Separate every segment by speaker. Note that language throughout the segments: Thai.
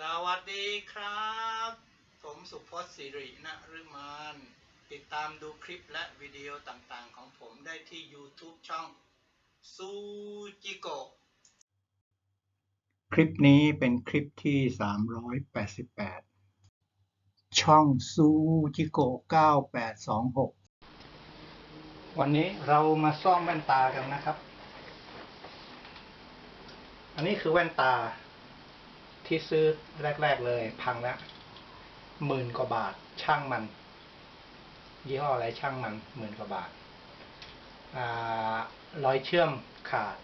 Speaker 1: สวัสดีครับ ผมสุพจน์สิรินฤมานติดตามดูคลิปและวิดีโอต่างๆ ของผมได้ที่ YouTube ช่องซูจิโกะคลิปนี้เป็นคลิปที่ 388 ช่องซูจิโกะ9826 วันนี้เรามาซ่อมแว่นตากันนะครับ อันนี้คือแว่นตา ที่ซื้อแรก ๆเลย พังแล้วหมื่นกว่าบาท ช่างมัน ยี่ห้ออะไรช่างมันหมื่นกว่าบาทอารอยเชื่อมขาด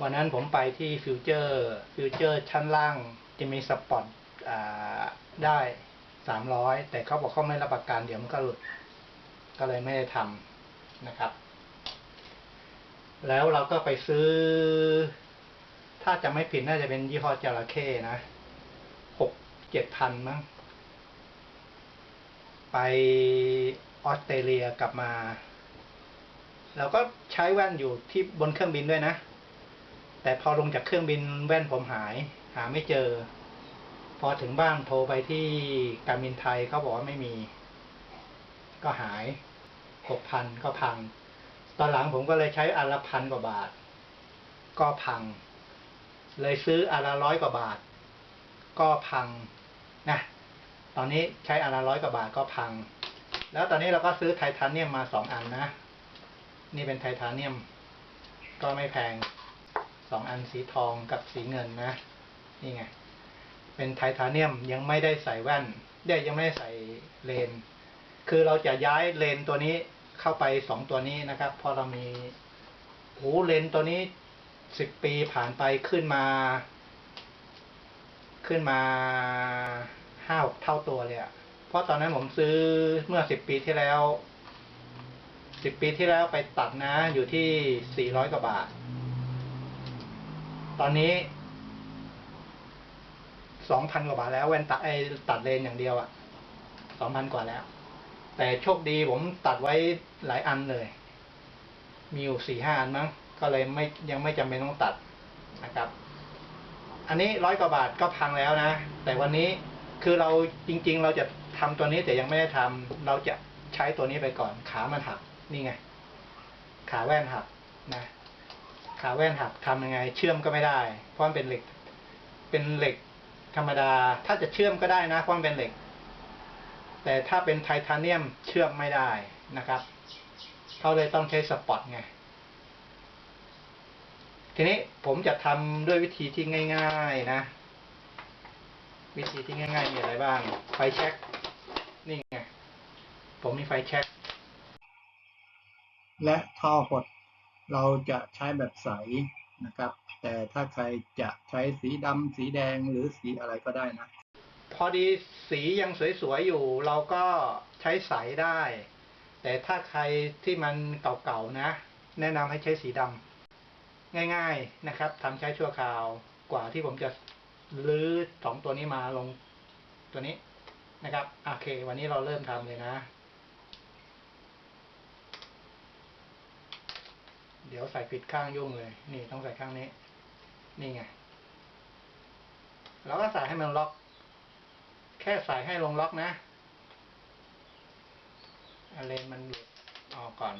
Speaker 1: วันนั้นผมไปที่ฟิวเจอร์ฟิวเจอร์ชั้นล่างจะมีสปอตได้สามร้อยแต่เขาบอกเขาไม่รับประกันเดี๋ยวมันก็หลุด ก็เลยไม่ได้ทำนะครับ แล้วเราก็ไปซื้อ ถ้าจะไม่ผิดน่าจะเป็นยี่ห้อจระเข้นะหกเจ็ดพันมั้ง ไปออสเตรเลียกลับมาแล้วก็ใช้แว่นอยู่ที่บนเครื่องบินด้วยนะ แต่พอลงจากเครื่องบินแว่นผมหาย หาไม่เจอ พอถึงบ้านโทรไปที่การบินไทยเขาบอกว่าไม่มี ก็หายหกพันก็พัง ตอนหลังผมก็เลยใช้อันละพันกว่าบาท ก็พัง เลยซื้ออันละร้อยกว่าบาท ก็พังนะตอนนี้ใช้อันละร้อยกว่าบาทก็พัง แล้วตอนนี้เราก็ซื้อไทเทเนียมมาสองอันนะ นี่เป็นไทเทเนียม ก็ไม่แพงสองอันสีทองกับสีเงินนะนี่ไงเป็นไทเทเนียมยังไม่ได้ใส่แว่นเดี๋ยยังไม่ได้ใส่เลน คือเราจะย้ายเลนตัวนี้เข้าไปสองตัวนี้นะครับเพราะเรามีโอ้เลนตัวนี้ สิบปีผ่านไปขึ้นมา ขึ้นมาห้าเท่าตัวเลยอะเพราะตอนนั้นผมซื้อเมื่อสิบปีที่แล้วสิบปีที่แล้วไปตัดนะ อยู่ที่สี่ร้อยกว่าบาท ตอนนี้สองพันกว่าบาทแล้วแว่นตัดไอ้ตัดเลนอย่างเดียวอะสองพันกว่าแล้ว แต่โชคดีผมตัดไว้หลายอันเลย มีอยู่สี่ห้าอันมั้ง ก็เลยไม่ยังไม่จำเป็นต้องตัดนะครับ อันนี้ร้อยกว่าบาทก็พังแล้วนะ แต่วันนี้คือเราจริง ๆ เราจะทำตัวนี้แต่ยังไม่ได้ทำเราจะใช้ตัวนี้ไปก่อน ขามันหักนี่ไง ขาแว่นหักนะขาแว่นหักทำยังไง เชื่อมก็ไม่ได้ เพราะมันเป็นเหล็ก เป็นเหล็กธรรมดา ถ้าจะเชื่อมก็ได้นะเพราะมันเป็นเหล็ก แต่ถ้าเป็นไทเทเนียมเชื่อมไม่ได้นะครับเขาเลยต้องใช้สปอตไง ทีนี้ผมจะทำด้วยวิธีที่ง่ายๆนะ วิธีที่ง่ายๆมีอะไรบ้าง ไฟแช็กนี่ไง ผมมีไฟแช็กและท่อหดเราจะใช้แบบใสนะครับ แต่ถ้าใครจะใช้สีดำสีแดงหรือสีอะไรก็ได้นะ พอดีสียังสวยๆอยู่ เราก็ใช้ใสได้ แต่ถ้าใครที่มันเก่าๆนะ แนะนำให้ใช้สีดำ ง่าย ๆนะครับทำใช้ชั่วคราวกว่าที่ผมจะลื้อสองตัวนี้มาลงตัวนี้นะครับโอเค วันนี้เราเริ่มทำเลยนะ เดี๋ยวใส่ผิดข้างยุ่งเลย นี่ต้องใส่ข้างนี้ นี่ไงแล้วก็ใส่ให้มันล็อก แค่ใส่ให้ลงล็อกนะอะไรมันหลุดออกก่อน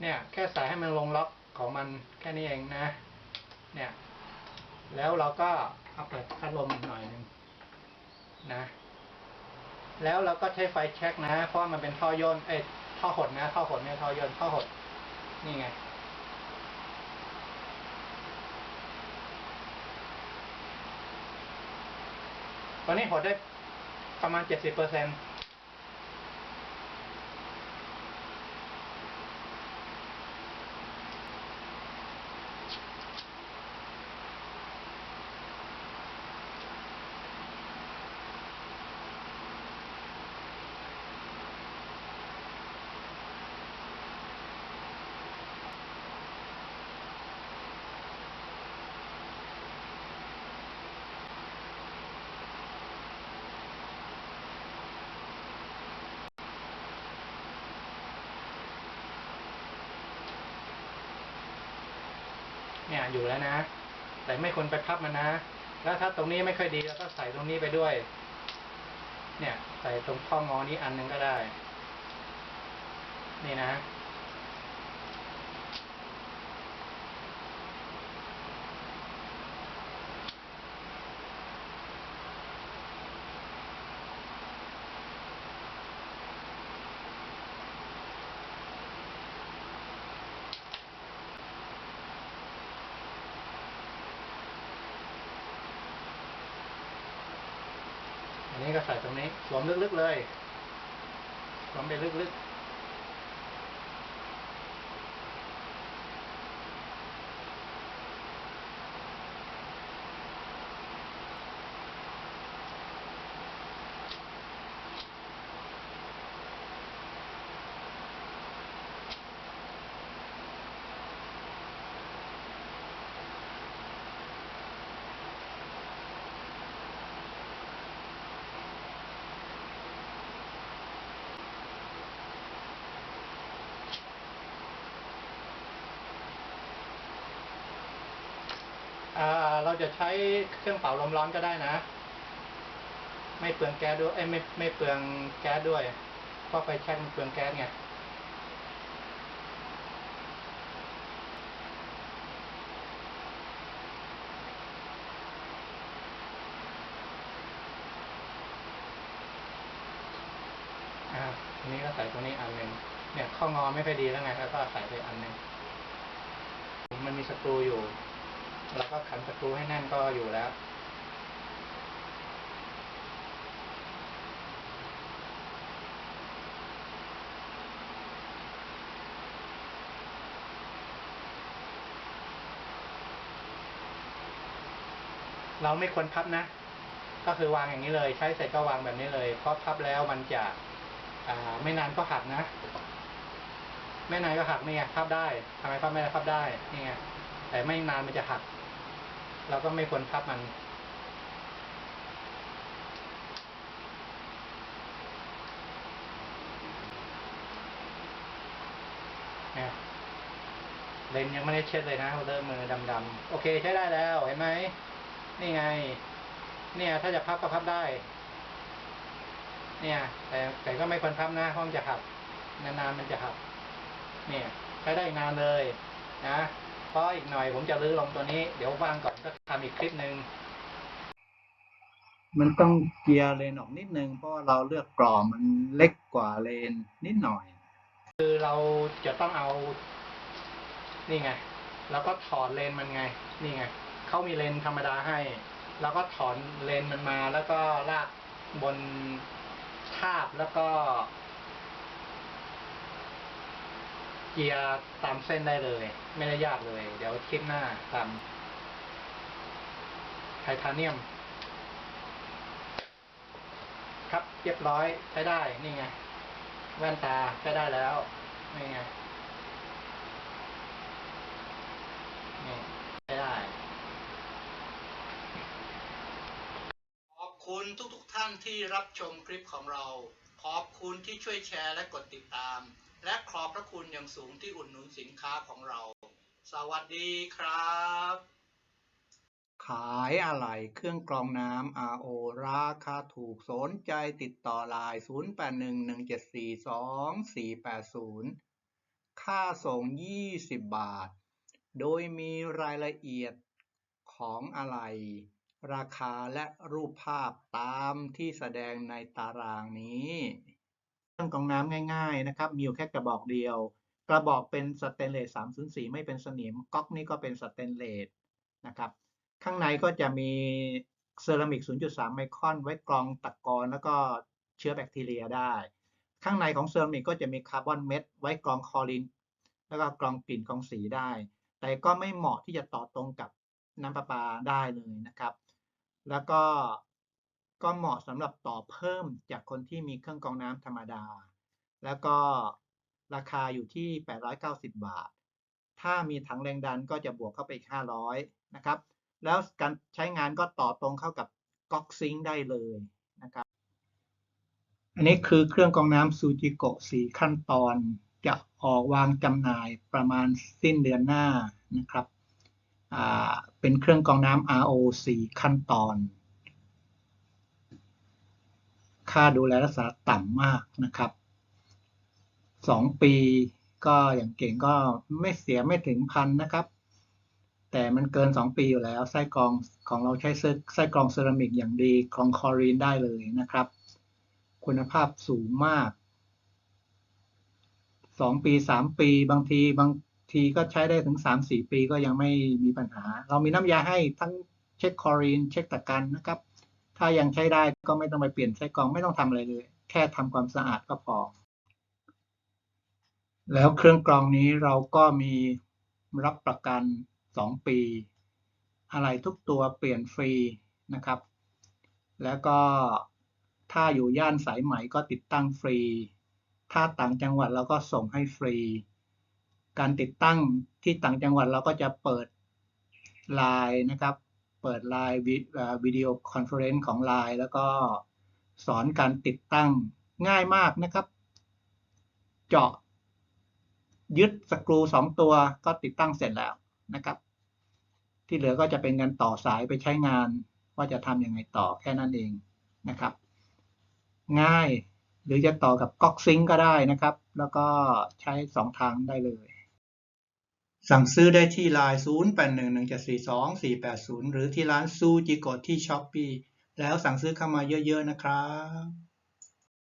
Speaker 1: เนี่ย แค่ใส่ให้มันลงล็อก ของมันแค่นี้เองนะ เนี่ย แล้วเราก็เอาเปิดพัดลมหน่อยหนึ่งนะ แล้วเราก็ใช้ไฟแช็กนะ เพราะมันเป็นท่อย่นเอ้ท่อหดนะ ท่อหดเนี่ยท่อย่นท่อหด นี่ไง ตอนนี้หดได้ประมาณเจ็ดสิบเปอร์เซ็นต์ อยู่แล้วนะ แต่ไม่ควรไปพับมันนะ แล้วถ้าตรงนี้ไม่ค่อยดีเราก็ใส่ตรงนี้ไปด้วย เนี่ย ใส่ตรงข้องอนี้อันหนึ่งก็ได้ นี่นะ ก็ใส่ตรงนี้สวมลึกๆเลยสวมไปลึกๆอ่า เราจะใช้เครื่องเป่าลมร้อนก็ได้นะ ไม่เปลืองแก๊สด้วยเอ้ไม่ไม่เปลืองแก๊สด้วยเพราะไฟแช็กมันเปลืองแก๊สไงอ่าทีนี้ก็ใส่ตรงนี้อันหนึ่งเนี่ยข้องอไม่ค่อยดีแล้วไงแล้วก็ใส่ไปอันหนึ่งมันมีสกรูอยู่ แล้วก็ขันสกรูให้แน่นก็อยู่แล้ว เราไม่ควรพับนะ ก็คือวางอย่างนี้เลย ใช้เสร็จก็วางแบบนี้เลย เพราะพับแล้วมันจะไม่นานก็หักนะ ไม่นานก็หักนี่ไงพับได้ทำไมพับไม่ได้พับได้นี่ไงแต่ไม่นานมันจะหัก เราก็ไม่ควรพับมันเนี่ยเลนยังไม่ได้เช็ดเลยนะเริ่มมือดำๆโอเคใช้ได้แล้วเห็นไหม นี่ไง เนี่ย ถ้าจะพับก็พับได้ เนี่ย แต่แต่ก็ไม่ควรพับนะเพราะมันจะหักนานๆมันจะหัก เนี่ยใช้ได้อีกนานเลย นะ ราะอีกหน่อยผมจะลื้อลงตัวนี้ เดี๋ยววางก่อนก็ทำอีกคลิปหนึ่ง
Speaker 2: มันต้องเกียร์เลนออกนิดนึงเพราะว่าเราเลือกกรอบมันเล็กกว่าเลนนิดหน่อย
Speaker 1: คือเราจะต้องเอา นี่ไง แล้วก็ถอดเลนมันไง นี่ไงเขามีเลนธรรมดาให้ แล้วก็ถอนเลนมันมา แล้วก็ลากบนทาบแล้วก็ เกียร์ตามเส้นได้เลย ไม่ได้ยากเลย เดี๋ยวคลิปหน้าทำไทเทเนียม ครับเรียบร้อยใช้ได้นี่ไง แว่นตาใช้ได้แล้วนี่ไงนี่ใช้ได้ขอบคุณทุกๆทท่านที่รับชมคลิปของเรา ขอบคุณที่ช่วยแชร์และกดติดตาม และขอบพระคุณอย่างสูงที่อุดหนุนสินค้าของเรา สวัสดีครับ
Speaker 2: ขายอะไรเครื่องกรองน้ำ RO ราคาถูกสนใจติดต่อไลน์0811742480 ค่าส่ง 20 บาท โดยมีรายละเอียดของอะไรราคาและรูปภาพตามที่แสดงในตารางนี้ เครื่องกรองน้ำง่ายๆนะครับมีอยู่แค่กระบอกเดียว กระบอกเป็นสเตนเลส304 ไม่เป็นสนิมก๊อกนี่ก็เป็นสเตนเลสนะครับข้างในก็จะมีเซรามิก 0.3 ไมครอนไว้กรองตะกอนแล้วก็เชื้อแบคทีเรียได้ ข้างในของเซรามิกก็จะมีคาร์บอนเม็ดไว้กรองคลอริน แล้วก็กรองกลิ่นกรองสีได้ แต่ก็ไม่เหมาะที่จะต่อตรงกับน้ำประปาได้เลยนะครับ แล้วก็ ก็เหมาะสำหรับต่อเพิ่มจากคนที่มีเครื่องกรองน้ำธรรมดา แล้วก็ราคาอยู่ที่ 890 บาท ถ้ามีถังแรงดันก็จะบวกเข้าไปอีก 500 นะครับ แล้วการใช้งานก็ต่อตรงเข้ากับก๊อกซิงได้เลยนะครับ อันนี้คือเครื่องกรองน้ำซูจิโกะสีขั้นตอน จะออกวางจำหน่ายประมาณสิ้นเดือนหน้านะครับอ่าเป็นเครื่องกรองน้ำ RO 4ขั้นตอน ค่าดูแลรักษาต่ำมากนะครับสองปีก็อย่างเก่งก็ไม่เสียไม่ถึงพันนะครับ แต่มันเกินสองปีอยู่แล้ว ไส้กรองของเราใช้ไส้กรองเซรามิกอย่างดีกรองคอรีนได้เลยนะครับ คุณภาพสูงมากสองปีสามปีบางทีบางทีก็ใช้ได้ถึงสามสี่ปีก็ยังไม่มีปัญหา เรามีน้ำยาให้ทั้งเช็คคอรีน เช็คตะกันนะครับ ถ้ายังใช้ได้ก็ไม่ต้องไปเปลี่ยนไส้กรองไม่ต้องทำอะไรเลย แค่ทำความสะอาดก็พอ แล้วเครื่องกรองนี้เราก็มีรับประกัน 2 ปี อะไรทุกตัวเปลี่ยนฟรีนะครับ แล้วก็ถ้าอยู่ย่านสายไหมก็ติดตั้งฟรี ถ้าต่างจังหวัดเราก็ส่งให้ฟรี การติดตั้งที่ต่างจังหวัดเราก็จะเปิดไลน์นะครับ เปิดไลน์วิดีโอคอนเฟอเรนซ์ของไลน์แล้วก็สอนการติดตั้งง่ายมากนะครับ เจาะ ยึดสกรูสองตัวก็ติดตั้งเสร็จแล้วนะครับ ที่เหลือก็จะเป็นการต่อสายไปใช้งานว่าจะทำยังไงต่อแค่นั้นเองนะครับ ง่ายหรือจะต่อกับก๊อกซิงก็ได้นะครับ แล้วก็ใช้สองทางได้เลย สั่งซื้อได้ที่ไลน์0811742480 หรือที่ร้านซูจิโกะที่ช้อปปีแล้วสั่งซื้อเข้ามาเยอะๆนะครับ